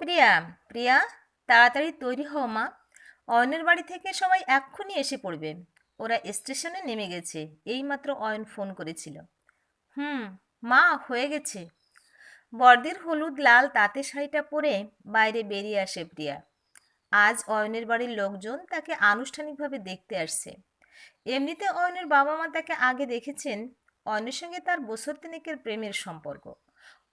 প্রিয়া প্রিয়া, তাড়াতাড়ি তৈরি হও মা। অয়নের বাড়ি থেকে সবাই এক্ষুনি এসে পড়বে। ওরা স্টেশনে নেমে গেছে। এইমাত্র অয়ন ফোন করেছিল। হুম, মা, হয়ে গেছে। বর্দির হলুদ লাল তাঁতের শাড়িটা পরে বাইরে বেরিয়ে আসে প্রিয়া। আজ অয়নের বাড়ির লোকজন তাকে আনুষ্ঠানিকভাবে দেখতে আসছে। এমনিতে অয়নের বাবা মা তাকে আগে দেখেছেন অয়নের সঙ্গে তার বছর তিনেকের প্রেমের সম্পর্ক।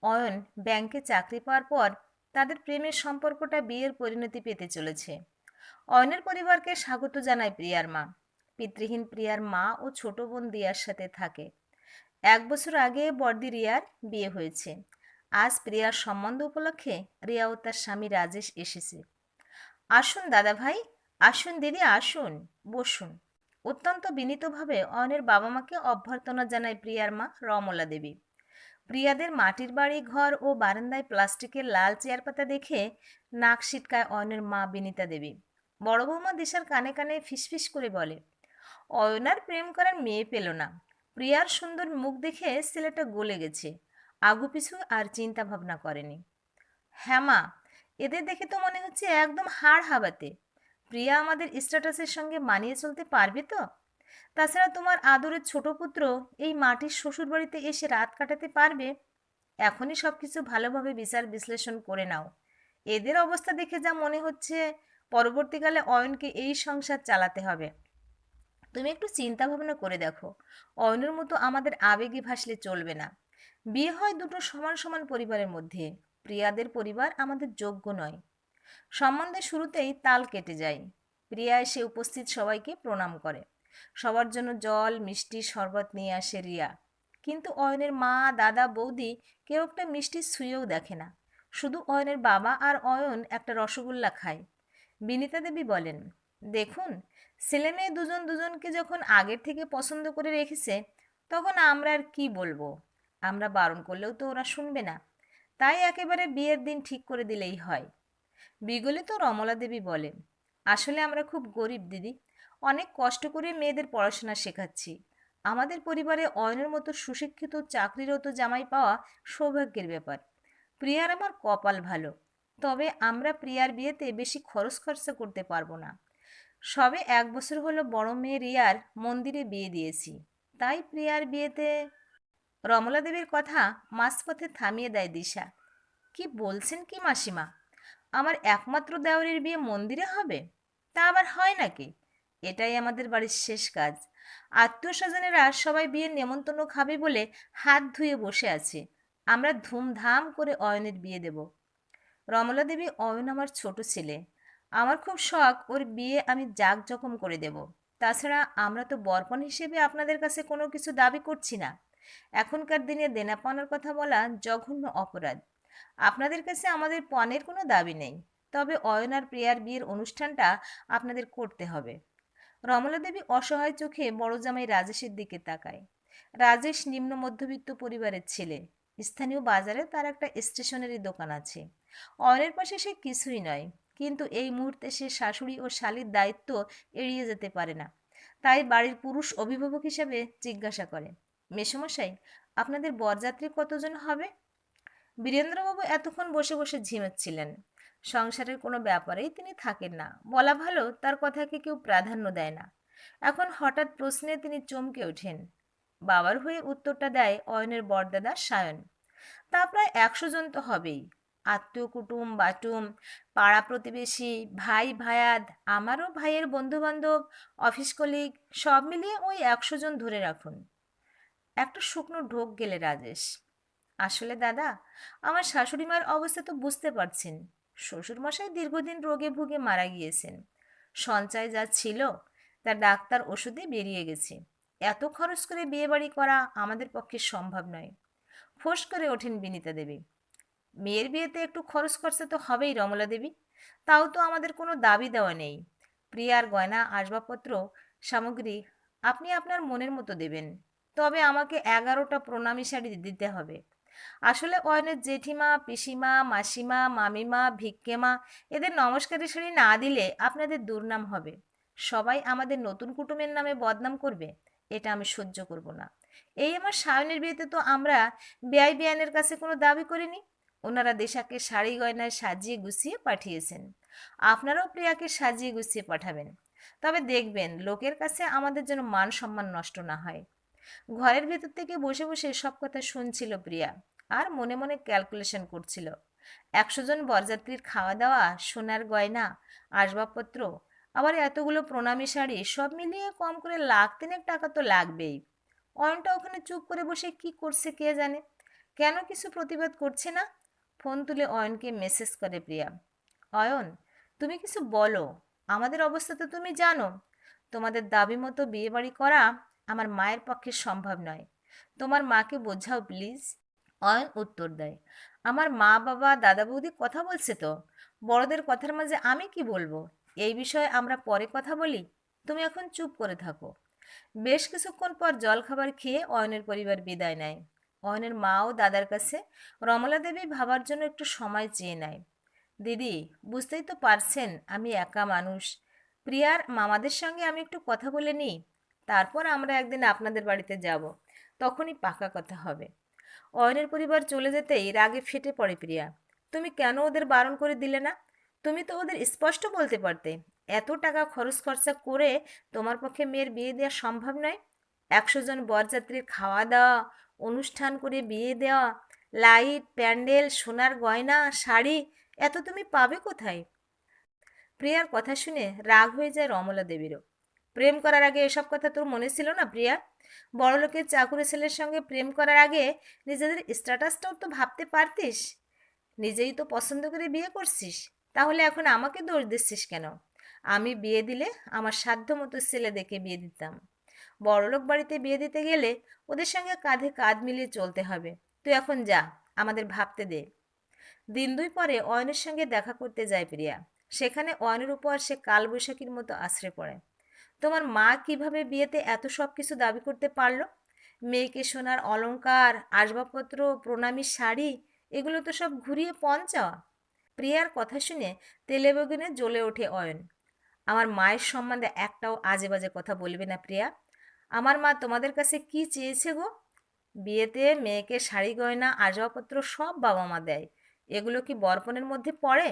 অয়ন ব্যাংকে চাকরি পাওয়ার পর তাদের প্রেমের সম্পর্কটা বিয়ের পরিণতি পেতে চলেছে। অয়নের পরিবারকে স্বাগত জানায় প্রিয়ার মা। পিতৃহীন প্রিয়ার মা ও ছোট বোন দিয়ার সাথে থাকে। এক বছর আগে বর্দি রিয়ার বিয়ে হয়েছে। আজ প্রিয়ার সম্বন্ধ উপলক্ষে রিয়া ও তার স্বামী রাজেশ এসেছে। আসুন দাদা ভাই আসুন দিদি, আসুন, বসুন। অত্যন্ত বিনীতভাবে অয়নের বাবা মাকে অভ্যর্থনা জানায় প্রিয়ার মা রমলা দেবী। প্রিয়াদের মাটির বাড়ি, ঘর ও বারান্দায় প্লাস্টিকের লাল চেয়ার পাতা দেখে নাক সিটকায় অয়নের মা বিনীতা দেবী। বড় বৌমা দিশার কানে কানে ফিসফিস করে বলে, অয়নার প্রেম করার মেয়ে পেল না। প্রিয়ার সুন্দর মুখ দেখে ছেলেটা গলে গেছে। আগু পিছু আর চিন্তা ভাবনা করেনি। হ্যাঁ মা, এদের দেখে তো মনে হচ্ছে একদম হাড় হাবাতে। প্রিয়া আমাদের স্ট্যাটাসের সঙ্গে মানিয়ে চলতে পারবে তো? তাছাড়া তোমার আদরের ছোট পুত্র এই মাটির শ্বশুর বাড়িতে এসে রাত কাটাতে পারবে? এখনই সব কিছু ভালোভাবে বিচার বিশ্লেষণ করে নাও। এদের অবস্থা দেখে যা মনে হচ্ছে, পরবর্তীকালে অয়নকে এই সংসার চালাতে হবে। তুমি একটু চিন্তা ভাবনা করে দেখো। অয়নের মতো আমাদের আবেগে ভাসলে চলবে না। বিয়ে হয় দুটো সমান সমান পরিবারের মধ্যে। প্রিয়াদের পরিবার আমাদের যোগ্য নয়। সম্বন্ধে শুরুতেই তাল কেটে যায়। প্রিয়া এসে উপস্থিত সবাইকে প্রণাম করে। সবার জন্য জল, মিষ্টি শরবত নিয়ে আসে রিয়া। কিন্তু অয়নের মা, দাদা, বৌদি কেউ একটা মিষ্টি ছুঁয়েও দেখে না। শুধু অয়নের বাবা আর অয়ন একটা রসগোল্লা খায়। বিনিতা দেবী বলেন, দেখুন ছেলে মেয়ে দুজন দুজনকে যখন আগের থেকে পছন্দ করে রেখেছে, তখন আমরা আর কি বলব? আমরা বারণ করলেও তো ওরা শুনবে না। তাই একেবারে বিয়ের দিন ঠিক করে দিলেই হয়। বিগলিত রমলা দেবী বলেন, আসলে আমরা খুব গরিব দিদি। অনেক কষ্ট করে মেয়েদের পড়াশোনা শেখাচ্ছি। আমাদের পরিবারে অয়নের মতো সুশিক্ষিত, চাকরিরত জামাই পাওয়া সৌভাগ্যের ব্যাপার। প্রিয়ার আমার কপাল ভালো, তবে আমরা প্রিয়ার বিয়েতে বেশি খরচ খরচা করতে পারব না। সবে এক বছর হলো বড় মেয়ে রিয়ার মন্দিরে বিয়ে দিয়েছি। তাই প্রিয়ার বিয়েতে রমলা দেবীর কথা মাঝপথে থামিয়ে দেয় দিশা। কি বলছেন কি মাসিমা? আমার একমাত্র দেওরের বিয়ে মন্দিরে হবে? তা আবার হয় নাকি? এটাই আমাদের বাড়ির শেষ কাজ। আত্মীয় স্বজনেরা সবাই বিয়ের নেমন্তন্ন খাবে বলে হাত ধুয়ে বসে আছে। আমরা ধুমধাম করে অয়নের বিয়ে দেব। রমলা দেবী অয়ন আমার ছোট ছেলে। আমার খুব শখ ওর বিয়ে আমি জাঁকজখম করে দেব। তাছাড়া আমরা তো বরপণ হিসেবে আপনাদের কাছে কোনো কিছু দাবি করছি না। এখনকার দিনে দেনা পাওনার কথা বলা জঘন্য অপরাধ। আপনাদের কাছে আমাদের পণের কোনো দাবি নেই। তবে অয়ন আর প্রিয়ার বিয়ের অনুষ্ঠানটা আপনাদের করতে হবে। রমলা দেবী অসহায় চোখে বড় জামাই রাজেশের দিকে তাকায়। রাজেশ নিম্ন মধ্যবিত্ত পরিবারের ছেলে। স্থানীয় বাজারে তার একটা স্টেশনারি দোকান আছে। অয়নের পাশে সে কিছুই নয়, কিন্তু এই মুহূর্তে সে শাশুড়ি ও শালির দায়িত্ব এড়িয়ে যেতে পারে না। তাই বাড়ির পুরুষ অভিভাবক হিসেবে জিজ্ঞাসা করে, মেসমশাই, আপনাদের বরযাত্রী কতজন হবে? বীরেন্দ্রবাবু এতক্ষণ বসে বসে ঝিমাচ্ছিলেন সংসারের কোনো ব্যাপারেই তিনি থাকেন না। বলা ভালো, তার কথাকে কেউ প্রাধান্য দেয় না। এখন হঠাৎ প্রশ্নে তিনি চমকে ওঠেন। বাবার হয়ে উত্তরটা দেয় অয়নের বরদাদা সায়ন। তা প্রায় একশো জন তো হবেই। আত্মীয় কুটুম বাটুম, পাড়া প্রতিবেশী, ভাই ভায়াত আমারও ভাইয়ের বন্ধুবান্ধব, অফিস কলিগ, সব মিলিয়ে ওই একশো জন ধরে রাখুন। একটা শুকনো ঢোক গেলে রাজেশ। আসলে দাদা, আমার শাশুড়ি মায়ের অবস্থা তো বুঝতে পারছেন। শ্বশুরমশাই দীর্ঘদিন রোগে ভুগে মারা গিয়েছেন। সঞ্চয় যা ছিল তার ডাক্তার ওষুধে বেরিয়ে গেছে। এত খরচ করে বিয়েবাড়ি করা আমাদের পক্ষে সম্ভব নয়। ফোঁস করে ওঠেন বিনিতা দেবী। মেয়ের বিয়েতে একটু খরচ খরচা তো হবেই রমলা দেবী। তাও তো আমাদের কোনো দাবি দেওয়া নেই। প্রিয়ার গয়না, আসবাবপত্র, সামগ্রী আপনি আপনার মনের মতো দেবেন। তবে আমাকে এগারোটা প্রণামী শাড়ি দিতে হবে। আসলে অয়নের জেঠিমা, পিসিমা, মাসিমা, মামিমা, ভিক্ষেমা এদের নমস্কারের শাড়ি না দিলে আপনাদের দুর্নাম হবে। সবাই আমাদের নতুন কুটুমের নামে বদনাম করবে, এটা আমি সহ্য করব না। এই আমার সায়নের বিয়েতে তো আমরা বেআই বেআইনের কাছে কোনো দাবি করিনি। ওনারা দেশাকে শাড়ি গয়নায় সাজিয়ে গুছিয়ে পাঠিয়েছেন। আপনারাও প্রিয়াকে সাজিয়ে গুছিয়ে পাঠাবেন। তবে দেখবেন, লোকের কাছে আমাদের যেন মান সম্মান নষ্ট না হয়। ঘরের ভেতর থেকে বসে বসে সব কথা শুনছিল প্রিয়া আর মনে মনে ক্যালকুলেশন করছিল। একশো জন বরযাত্রীর খাওয়া দাওয়া, সোনার গয়না, আসবাবপত্র, আবার এতগুলো প্রণামী শাড়ি সব মিলিয়ে কম করে লাখ তিনেক টাকা তো লাগবেই। অয়নটা ওখানে চুপ করে বসে কি করছে কে জানে? কেন কিছু প্রতিবাদ করছে না? ফোন তুলে অয়নকে মেসেজ করে প্রিয়া, অয়ন, তুমি কিছু বলো, আমাদের অবস্থা তো তুমি জানো। তোমাদের দাবি মতো বিয়েবাড়ি করা আমার মায়ের পক্ষে সম্ভব নয়। তোমার মাকে বোঝাও প্লিজ। অয়ন উত্তর দেয়, আমার মা, বাবা, দাদা, বৌদি কথা বলছে তো? বড়দের কথার মাঝে আমি কি বলব? এই বিষয়ে আমরা পরে কথা বলি। তুমি এখন চুপ করে থাকো। বেশ কিছুক্ষণ পর জলখাবার খেয়ে অয়নের পরিবার বিদায় নেয়। অয়নের মা ও দাদার কাছে রমলা দেবী ভাবার জন্য একটু সময় চেয়ে নেয়। দিদি, বুঝতেই তো পারছেন আমি একা মানুষ। প্রিয়ার মামাদের সঙ্গে আমি একটু কথা বলে নিই। তারপর আমরা একদিন আপনাদের বাড়িতে যাব। তখনই পাকা কথা হবে। অয়নের পরিবার চলে যেতেই রাগে ফেটে পড়ে প্রিয়া। তুমি কেন ওদের বারণ করে দিলে না? তুমি তো ওদের স্পষ্ট বলতে পারতে। এত টাকা খরচ খরচা করে তোমার পক্ষে মেয়ের বিয়ে দেওয়া সম্ভব নয়? একশো জন বরযাত্রীর খাওয়া দাওয়া, অনুষ্ঠান করে বিয়ে দেওয়া, লাইট, প্যান্ডেল, সোনার গয়না, শাড়ি, এত তুমি পাবে কোথায়? প্রিয়ার কথা শুনে রাগ হয়ে যায় রমলা দেবীরও। প্রেম করার আগে এসব কথা তোর মনে ছিল না, প্রিয়া? বড়লোকের চাকুরি ছেলের সঙ্গে প্রেম করার আগে নিজেদের স্ট্যাটাসটাও তো ভাবতে পারতিস। নিজেই তো পছন্দ করে বিয়ে করছিস। তাহলে এখন আমাকে দোষ দিচ্ছিস কেন? আমি বিয়ে দিলে আমার সাধ্য মতো ছেলে দেখে বিয়ে দিতাম। বড়লোক বাড়িতে বিয়ে দিতে গেলে ওদের সঙ্গে কাঁধে কাঁধ মিলিয়ে চলতে হবে। তুই এখন যা, আমাদের ভাবতে দে। দিন দুই পরে অয়নের সঙ্গে দেখা করতে যায় প্রিয়া। সেখানে অয়নের উপর সে কালবৈশাখীর মতো আশ্রে পড়ে। তোমার মা কীভাবে বিয়েতে এত সব কিছু দাবি করতে পারল? মেয়েকে সোনার অলঙ্কার আসবাবপত্র, প্রণামী শাড়ি, এগুলো তো সব ঘুরিয়ে পণ চাওয়া। প্রিয়ার কথা শুনে তেলে বেগুনে জ্বলে ওঠে অয়ন। আমার মায়ের সম্বন্ধে একটাও আজে বাজে কথা বলবে না প্রিয়া। আমার মা তোমাদের কাছে কি চেয়েছে গো? বিয়েতে মেয়েকে শাড়ি, গয়না, আসবাবপত্র সব বাবা মা দেয়। এগুলো কি বর্পণের মধ্যে পড়ে?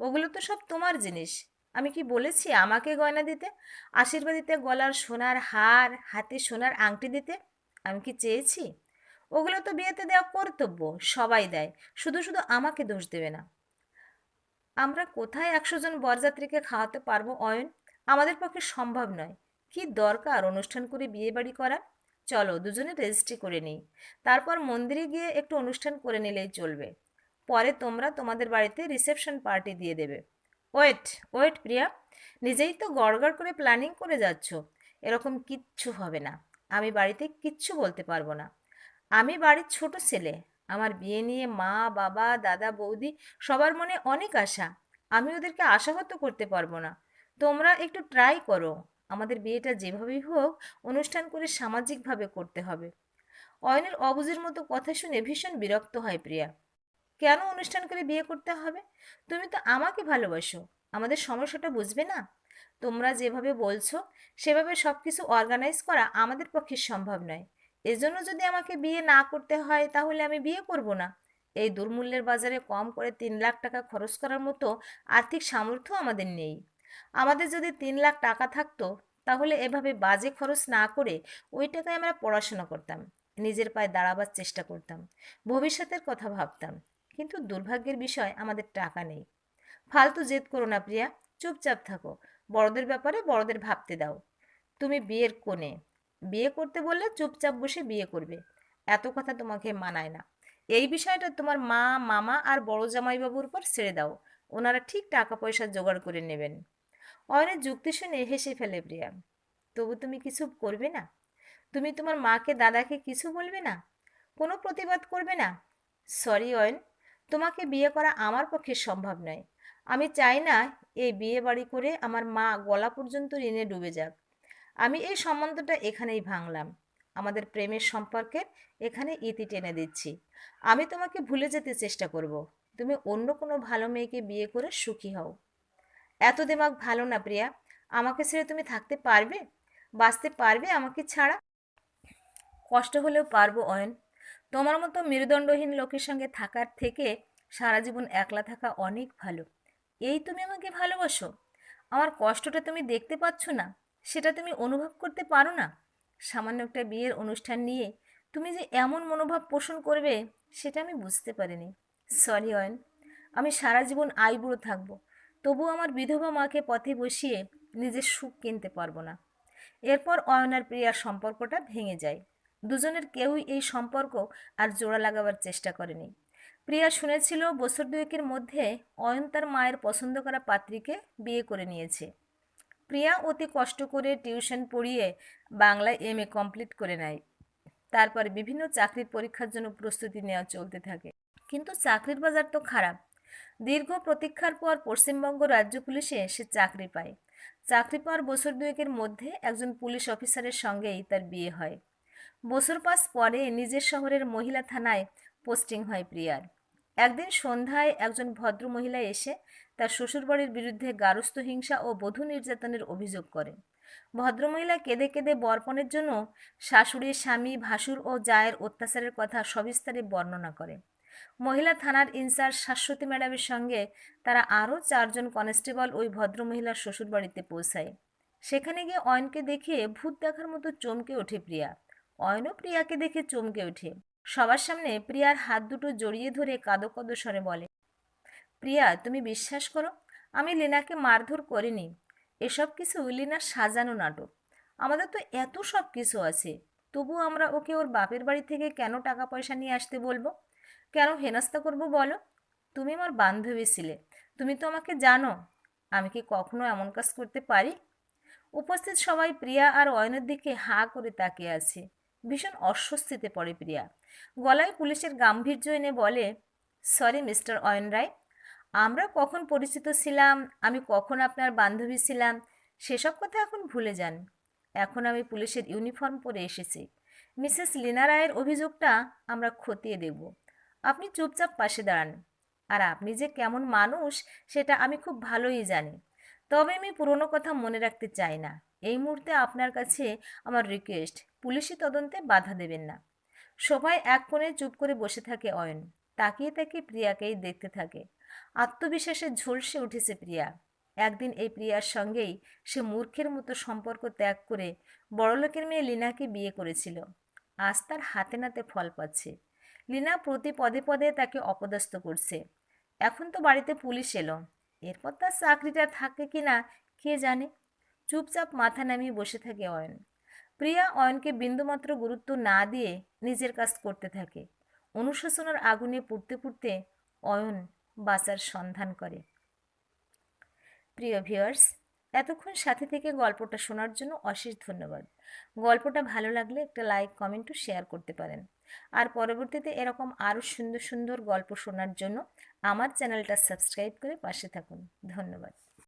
ওগুলো তো সব তোমার জিনিস। আমি কি বলেছি আমাকে গয়না দিতে? আশীর্বাদ দিতে গলার সোনার হার, হাতে সোনার আংটি দিতে? আমি কি চেয়েছি? ওগুলো তো বিয়েতে দেওয়া কর্তব্য, সবাই দেয়। শুধু শুধু আমাকে দোষ দেবে না। আমরা কোথায় একশো জন বরযাত্রীকে খাওয়াতে পারব, অয়ন? আমাদের পক্ষে সম্ভব নয়। কি দরকার অনুষ্ঠান করে বিয়ে বাড়ি করা? চলো দুজনে রেজিস্ট্রি করে নিই। তারপর মন্দিরে গিয়ে একটু অনুষ্ঠান করে নিলেই চলবে। পরে তোমরা তোমাদের বাড়িতে রিসেপশন পার্টি দিয়ে দেবে। Wait wait Priya. নিজেই তো গড়গড় করে প্ল্যানিং করে যাচ্ছ। এরকম কিচ্ছু হবে না। আমি বাড়িতে কিচ্ছু বলতে পারব না। আমি বাড়ির ছোট ছেলে। আমার বিয়ে নিয়ে মা, বাবা, দাদা, বৌদি সবার মনে অনেক আশা। আমি ওদেরকে আশাহত করতে পারব না। তোমরা একটু ট্রাই করো। আমাদের বিয়েটা যেভাবেই হোক, অনুষ্ঠান করে সামাজিকভাবে করতে হবে। অয়নের অবুজের মতো কথা শুনে ভীষণ বিরক্ত হয় প্রিয়া। কেন অনুষ্ঠান করে বিয়ে করতে হবে? তুমি তো আমাকে ভালোবাসো। আমাদের সমস্যাটা বুঝবে না? তোমরা যেভাবে বলছো, সেভাবে সব কিছু অর্গানাইজ করা আমাদের পক্ষে সম্ভব নয়। এজন্য যদি আমাকে বিয়ে না করতে হয়, তাহলে আমি বিয়ে করব না। এই দুর্মূল্যের বাজারে কম করে তিন লাখ টাকা খরচ করার মতো আর্থিক সামর্থ্য আমাদের নেই। আমাদের যদি তিন লাখ টাকা থাকতো, তাহলে এভাবে বাজে খরচ না করে ওই টাকায় আমরা পড়াশোনা করতাম। নিজের পায়ে দাঁড়াবার চেষ্টা করতাম। ভবিষ্যতের কথা ভাবতাম। কিন্তু দুর্ভাগ্যের বিষয় আমাদের টাকা নেই। ফালতু জেদ করো না প্রিয়া, চুপচাপ থাকো। বড়দের ব্যাপারে বড়দের ভাবতে দাও। তুমি বিয়ের কোণে। বিয়ে করতে বললে চুপচাপ বসে বিয়ে করবে। এত কথা তোমাকে মানায় না। এই বিষয়টা তোমার মা, মামা আর বড় জামাইবাবুর উপর ছেড়ে দাও। ওনারা ঠিক টাকা পয়সা জোগাড় করে নেবেন। অয়নের যুক্তি শুনে হেসে ফেলে প্রিয়া। তবু তুমি কিছু করবে না? তুমি তোমার মাকে, দাদাকে কিছু বলবে না? কোনো প্রতিবাদ করবে না? সরি অয়ন তোমাকে বিয়ে করা আমার পক্ষে সম্ভব নয়। আমি চাই না এই বিয়ে বাড়ি করে আমার মা গলা পর্যন্ত ঋণে ডুবে যাক। আমি এই সম্বন্ধটা এখানেই ভাঙলাম। আমাদের প্রেমের সম্পর্কে এখানে ইতি টেনে দিচ্ছি। আমি তোমাকে ভুলে যেতে চেষ্টা করব। তুমি অন্য কোনো ভালো মেয়েকে বিয়ে করে সুখী হও। এত দিমাগ ভালো না প্রিয়া। আমাকে ছেড়ে তুমি থাকতে পারবে? বাঁচতে পারবে আমাকে ছাড়া? কষ্ট হলেও পারব অয়ন। তোমার মতো মেরুদণ্ডহীন লোকের সঙ্গে থাকার থেকে সারা জীবন একলা থাকা অনেক ভালো। এই তুমি আমাকে ভালোবাসো। আমার কষ্টটা তুমি দেখতে পাচ্ছ না, সেটা তুমি অনুভব করতে পারো না। সামান্য একটা বিয়ের অনুষ্ঠান নিয়ে তুমি যে এমন মনোভাব পোষণ করবে, সেটা আমি বুঝতে পারিনি। সরি, অয়ন। আমি সারা জীবন আইবুড়ো থাকব তবু আমার বিধবা মাকে পথে বসিয়ে নিজের সুখ কিনতে পারব না। এরপর অয়ন আর প্রিয়ার সম্পর্কটা ভেঙে যায়। দুজনের কেউই এই সম্পর্ক আর জোড়া লাগাবার চেষ্টা করেনি। প্রিয়া শুনেছিল বছর দুয়েকের মধ্যে অয়ন তার মায়ের পছন্দ করা পাত্রীকে বিয়ে করে নিয়েছে। প্রিয়া অতি কষ্ট করে টিউশন পড়িয়ে বাংলায় এম এ কমপ্লিট করে নেয়। তারপরে বিভিন্ন চাকরির পরীক্ষার জন্য প্রস্তুতি নেওয়া চলতে থাকে। কিন্তু চাকরির বাজার তো খারাপ। দীর্ঘ প্রতীক্ষার পর পশ্চিমবঙ্গ রাজ্য পুলিশে সে চাকরি পায়। চাকরি পাওয়ার বছর দুয়েকের মধ্যে একজন পুলিশ অফিসারের সঙ্গেই তার বিয়ে হয়। বছর পাঁচ পরে নিজের শহরের মহিলা থানায় পোস্টিং হয় প্রিয়ার। একদিন সন্ধ্যায় একজন ভদ্র মহিলা এসে তার শ্বশুরবাড়ির বিরুদ্ধে গারস্থ হিংসা ও বধূ নির্যাতনের অভিযোগ করে ভদ্রমহিলা কেঁদে কেঁদে বর্পণের জন্য শাশুড়ি স্বামী ভাসুর ও জায়ের অত্যাচারের কথা সবিস্তারে বর্ণনা করে মহিলা থানার ইনচার্জ শাশ্বতী ম্যাডামের সঙ্গে তারা আরও চারজন কনস্টেবল ওই ভদ্রমহিলার শ্বশুরবাড়িতে পৌঁছায়। সেখানে গিয়ে অয়নকে দেখে ভূত দেখার মতো চমকে ওঠে প্রিয়া। অয়নও প্রিয়াকে দেখে চমকে ওঠে। সবার সামনে প্রিয়ার হাত দুটো জড়িয়ে ধরে কাদো কাদো স্বরে বলে, প্রিয়া, তুমি বিশ্বাস করো, আমি লীনাকে মারধর করিনি। এসব কিছু লীনার সাজানো নাটক। আমাদের তো এত সব কিছু আছে। তবু আমরা ওকে ওর বাপের বাড়ি থেকে কেন টাকা পয়সা নিয়ে আসতে বলব? কেন হেনস্থা করব বলো? তুমি আমার বান্ধবী ছিলে। তুমি তো আমাকে জানো, আমি কি কখনো এমন কাজ করতে পারি? উপস্থিত সবাই প্রিয়া আর অয়নের দিকে হা করে তাকিয়ে আছে। ভীষণ অস্বস্তিতে পড়ে প্রিয়া। গলায় পুলিশের গাম্ভীর্য এনে বলে সরি মিস্টার অয়ন রায় আমরা কখন পরিচিত ছিলাম? আমি কখন আপনার বান্ধবী ছিলাম? সেসব কথা এখন ভুলে যান। এখন আমি পুলিশের ইউনিফর্ম পরে এসেছি। মিসেস লীনা রায়ের অভিযোগটা আমরা খতিয়ে দেব আপনি চুপচাপ পাশে দাঁড়ান। আর আপনি যে কেমন মানুষ, সেটা আমি খুব ভালোই জানি। তবে আমি পুরনো কথা মনে রাখতে চাই না। এই মুহূর্তে আপনার কাছে আমার রিকোয়েস্ট পুলিশি তদন্তে বাধা দেবেন না। সবাই এক কোণে চুপ করে বসে থাকে অয়ন। তাকিয়ে তাকিয়ে প্রিয়াকেই দেখতে থাকে। আত্মবিশ্বাসে ঝলসে উঠেছে প্রিয়া। একদিন এই প্রিয়ার সঙ্গেই সে মূর্খের মতো সম্পর্ক ত্যাগ করে বড়লোকের মেয়ে লীনাকে বিয়ে করেছিল। আজ তার হাতে নাতে ফল পাচ্ছে। লীনা প্রতি পদে পদে তাকে অপদস্থ করছে। এখন তো বাড়িতে পুলিশ এলো। এরপর তার চাকরিটা থাকে কি না কে জানে? চুপচাপ মাথা নামিয়ে বসে থাকে অয়ন। প্রিয়া অয়নকে বিন্দুমাত্র গুরুত্ব না দিয়ে নিজের কাজ করতে থাকে। অনুশাসনের আগুনে পুড়তে পুড়তে অয়ন বাঁচার সন্ধান করে। প্রিয় ভিউয়ার্স, এতক্ষণ সাথে থেকে গল্পটা শোনার জন্য অশেষ ধন্যবাদ। গল্পটা ভালো লাগলে একটা লাইক কমেন্টও শেয়ার করতে পারেন। আর পরবর্তীতে এরকম আরও সুন্দর সুন্দর গল্প শোনার জন্য আমার চ্যানেলটা সাবস্ক্রাইব করে পাশে থাকুন। ধন্যবাদ।